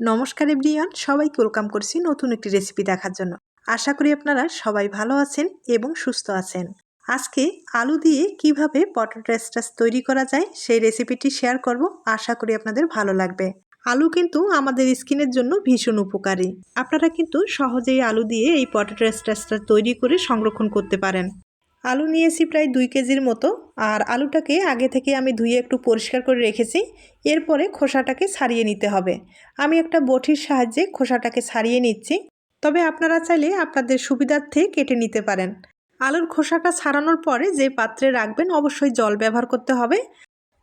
নমস্কার এভরিয়ান সবাইকে ওয়েলকাম করছি নতুন একটি রেসিপি দেখার জন্য। আশা করি আপনারা সবাই ভালো আছেন এবং সুস্থ আছেন। আজকে আলু দিয়ে কীভাবে পটেটো স্টাস তৈরি করা যায় সেই রেসিপিটি শেয়ার করব, আশা করি আপনাদের ভালো লাগবে। আলু কিন্তু আমাদের স্কিনের জন্য ভীষণ উপকারী। আপনারা কিন্তু সহজেই আলু দিয়ে এই পটেটো স্টাসটা তৈরি করে সংরক্ষণ করতে পারেন। আলু নিয়েছি প্রায় দুই কেজির মতো, আর আলুটাকে আগে থেকে আমি ধুয়ে একটু পরিষ্কার করে রেখেছি। এরপরে খোসাটাকে ছাড়িয়ে নিতে হবে। আমি একটা বটির সাহায্যে খোসাটাকে ছাড়িয়ে নিচ্ছি। তবে আপনারা চাইলে আপনাদের সুবিধার্থে কেটে নিতে পারেন। আলুর খোসাটা ছাড়ানোর পরে যে পাত্রে রাখবেন অবশ্যই জল ব্যবহার করতে হবে।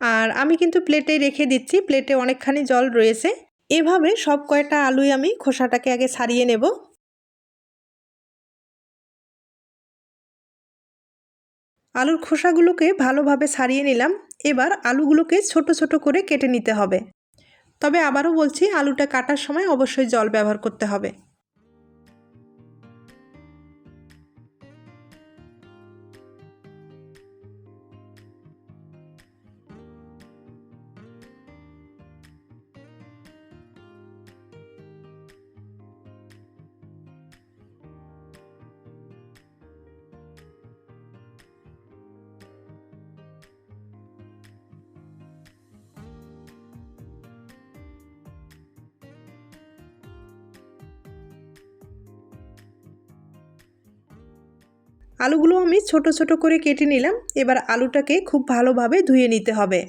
আর আমি কিন্তু প্লেটে রেখে দিচ্ছি, প্লেটে অনেকখানি জল রয়েছে। এভাবে সব কয়টা আলুই আমি খোসাটাকে আগে ছাড়িয়ে নেব। আলুর খোসাগুলোকে ভালোভাবে সারিয়ে নিলাম। এবার আলুগুলোকে ছোট ছোট করে কেটে নিতে হবে। তবে আবারও বলছি, আলুটা কাটার সময় অবশ্যই জল ব্যবহার করতে হবে। আলুগুলো আমি ছোট ছোট করে কেটে নিলাম। এবার আলুটাকে খুব ভালোভাবে ধুয়ে নিতে হবে।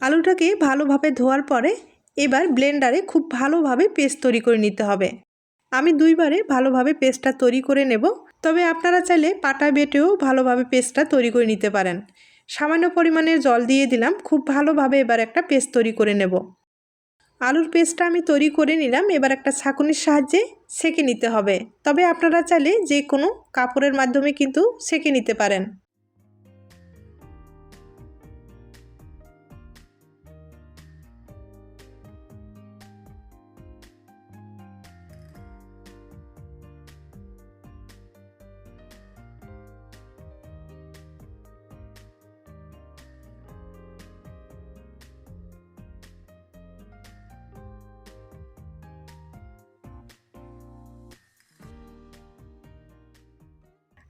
আলুটাকে ভালোভাবে ধোয়ার পরে এবার ব্লেন্ডারে খুব ভালোভাবে পেস্ট তৈরি করে নিতে হবে। আমি দুইবারে ভালোভাবে পেস্টটা তৈরি করে নেব। তবে আপনারা চাইলে পাটা বেটেও ভালোভাবে পেস্টটা তৈরি করে নিতে পারেন। সামান্য পরিমাণে জল দিয়ে দিলাম, খুব ভালোভাবে এবার একটা পেস্ট তৈরি করে নেব। আলুর পেস্টটা আমি তৈরি করে নিলাম, এবার একটা ছাঁকুনির সাহায্যে সেকে নিতে হবে। তবে আপনারা চাইলে যে কোনো কাপড়ের মাধ্যমে কিন্তু সেকে নিতে পারেন।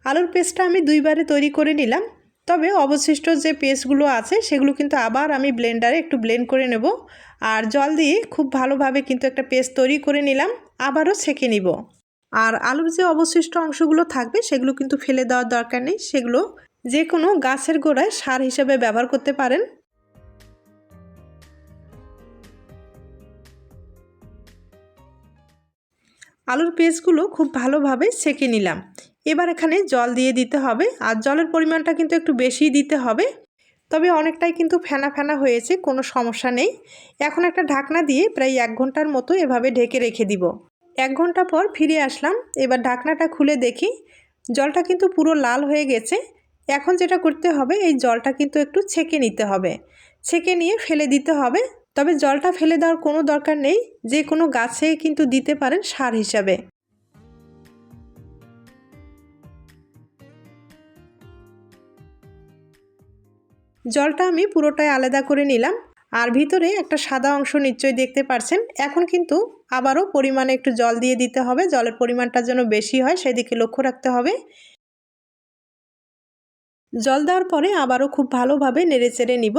আলুর পেস্টটা আমি দুইবারে তৈরি করে নিলাম। তবে অবশিষ্ট যে পেস্টগুলো আছে, সেগুলো কিন্তু আবার আমি ব্লেন্ডারে একটু ব্লেন্ড করে নেব। আর জল দিয়ে খুব ভালোভাবে কিন্তু একটা পেস্ট তৈরি করে নিলাম, আবারও ছেঁকে নিব। আর আলুর যে অবশিষ্ট অংশগুলো থাকবে, সেগুলো কিন্তু ফেলে দেওয়ার দরকার নেই। সেগুলো যে কোনো গাছের গোড়ায় সার হিসেবে ব্যবহার করতে পারেন। আলুর পেস্টগুলো খুব ভালোভাবে সেঁকে নিলাম। এবার এখানে জল দিয়ে দিতে হবে আর জলের পরিমাণটা কিন্তু একটু বেশি দিতে হবে। তবে অনেকটাই কিন্তু ফেনা ফেনা হয়েছে, কোনো সমস্যা নেই। এখন একটা ঢাকনা দিয়ে প্রায় এক ঘণ্টার মতো এভাবে ঢেকে রেখে দিব। এক ঘণ্টা পর ফিরে আসলাম, এবার ঢাকনাটা খুলে দেখি। জলটা কিন্তু পুরো লাল হয়ে গেছে। এখন যেটা করতে হবে, এই জলটা কিন্তু একটু ছেঁকে নিতে হবে। ছেঁকে নিয়ে ফেলে দিতে হবে। তবে জলটা ফেলে দেওয়ার কোনো দরকার নেই। যে কোনো গাছে কিন্তু দিতে পারেন সার হিসাবে। জলটা আমি পুরোটাই আলাদা করে নিলাম। আর ভিতরে একটা সাদা অংশ নিশ্চয়ই দেখতে পারছেন। এখন কিন্তু আবারও পরিমাণে একটু জল দিয়ে দিতে হবে। জলের পরিমাণটা যেন বেশি হয় সেদিকে লক্ষ্য রাখতে হবে। জল দেওয়ার পরে আবারও খুব ভালোভাবে নেড়ে চেড়ে নিব।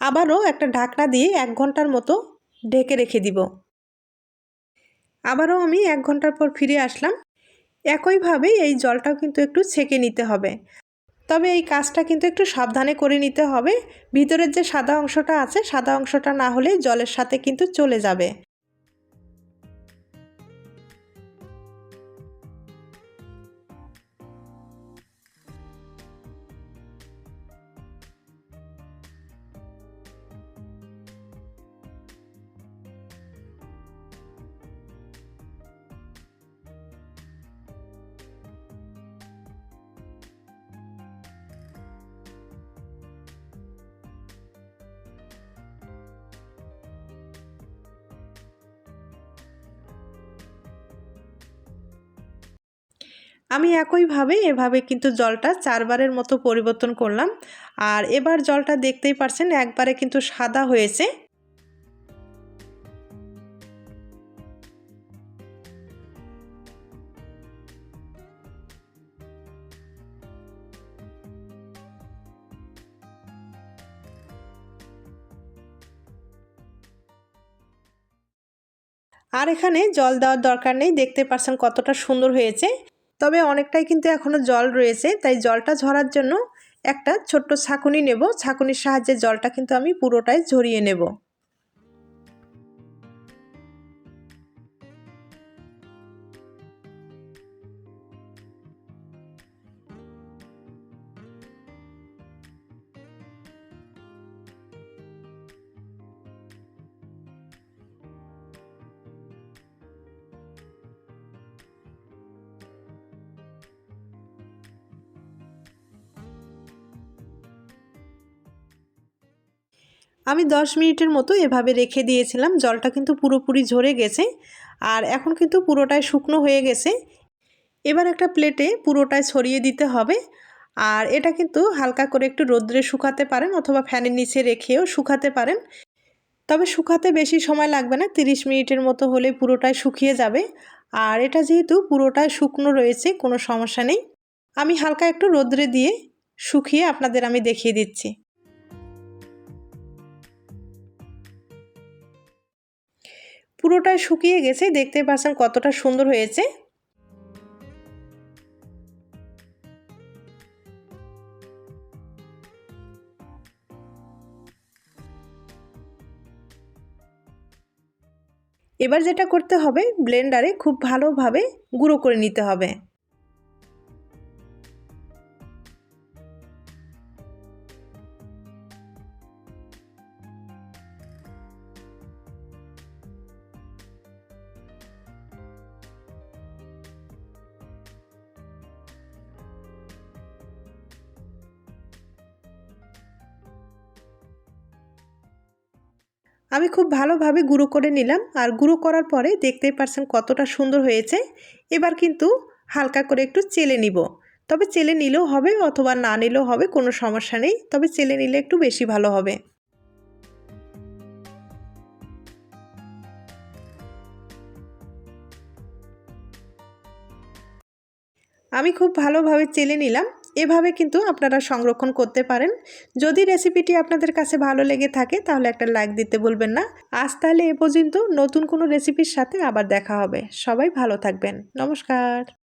আবারও একটা ঢাকনা দিয়ে এক ঘণ্টার মতো ঢেকে রেখে দিব। আবারও আমি এক ঘণ্টার পর ফিরে আসলাম। একইভাবে এই জলটাও কিন্তু একটু ছেঁকে নিতে হবে। তবে এই কাজটা কিন্তু একটু সাবধানে করে নিতে হবে। ভিতরের যে সাদা অংশটা আছে, সাদা অংশটা না হলে জলের সাথে কিন্তু চলে যাবে। আমি একইভাবে এভাবে কিন্তু জলটা চারবারের মতো পরিবর্তন করলাম। আর এবার জলটা দেখতেই পারছেন একবারে কিন্তু সাদা হয়েছে। আর এখানে জল দেওয়ার দরকার নেই। দেখতে পাচ্ছেন কতটা সুন্দর হয়েছে। তবে অনেকটাই কিন্তু এখনও জল রয়েছে, তাই জলটা ঝরার জন্য একটা ছোট্ট ছাঁকুনি নেব। ছাঁকুনির সাহায্যে জলটা কিন্তু আমি পুরোটাই ঝরিয়ে নেব। আমি 10 মিনিটের মতো এভাবে রেখে দিয়েছিলাম, জলটা কিন্তু পুরোপুরি ঝরে গেছে আর এখন কিন্তু পুরোটাই শুকনো হয়ে গেছে। এবার একটা প্লেটে পুরোটাই ছড়িয়ে দিতে হবে আর এটা কিন্তু হালকা করে একটু রোদ্রে শুকাতে পারেন অথবা ফ্যানের নিচে রেখেও শুকাতে পারেন। তবে শুকাতে বেশি সময় লাগবে না 30 মিনিটের মতো হলে পুরোটাই শুকিয়ে যাবে আর এটা যেহেতু পুরোটাই শুকনো রয়েছে, কোনো সমস্যা নেই। আমি হালকা একটু রোদ্রে দিয়ে শুকিয়ে আপনাদের আমি দেখিয়ে দিচ্ছি। পুরোটাই শুকিয়ে গেছে দেখতে পাচ্ছেন কতটা সুন্দর হয়েছে। এবার যেটা করতে হবে ব্লেন্ডারে খুব ভালোভাবে গুঁড়ো করে নিতে হবে। আমি খুব ভালোভাবে গুঁড়ো করে নিলাম আর গুঁড়ো করার পরে দেখতেই পারছেন কতটা সুন্দর হয়েছে। এবার কিন্তু হালকা করে একটু চেলে নিব। তবে চেলে নিলেও হবে অথবা না নিলেও হবে, কোনো সমস্যা নেই। তবে চেলে নিলে একটু বেশি ভালো হবে। আমি খুব ভালোভাবে চেলে নিলাম। এভাবে কিন্তু আপনারা সংরক্ষণ করতে পারেন। যদি রেসিপিটি আপনাদের কাছে ভালো লেগে থাকে, তাহলে একটা লাইক দিতে বলবেন না। আজ তাহলে এ পর্যন্ত। নতুন কোনো রেসিপির সাথে আবার দেখা হবে। সবাই ভালো থাকবেন। নমস্কার।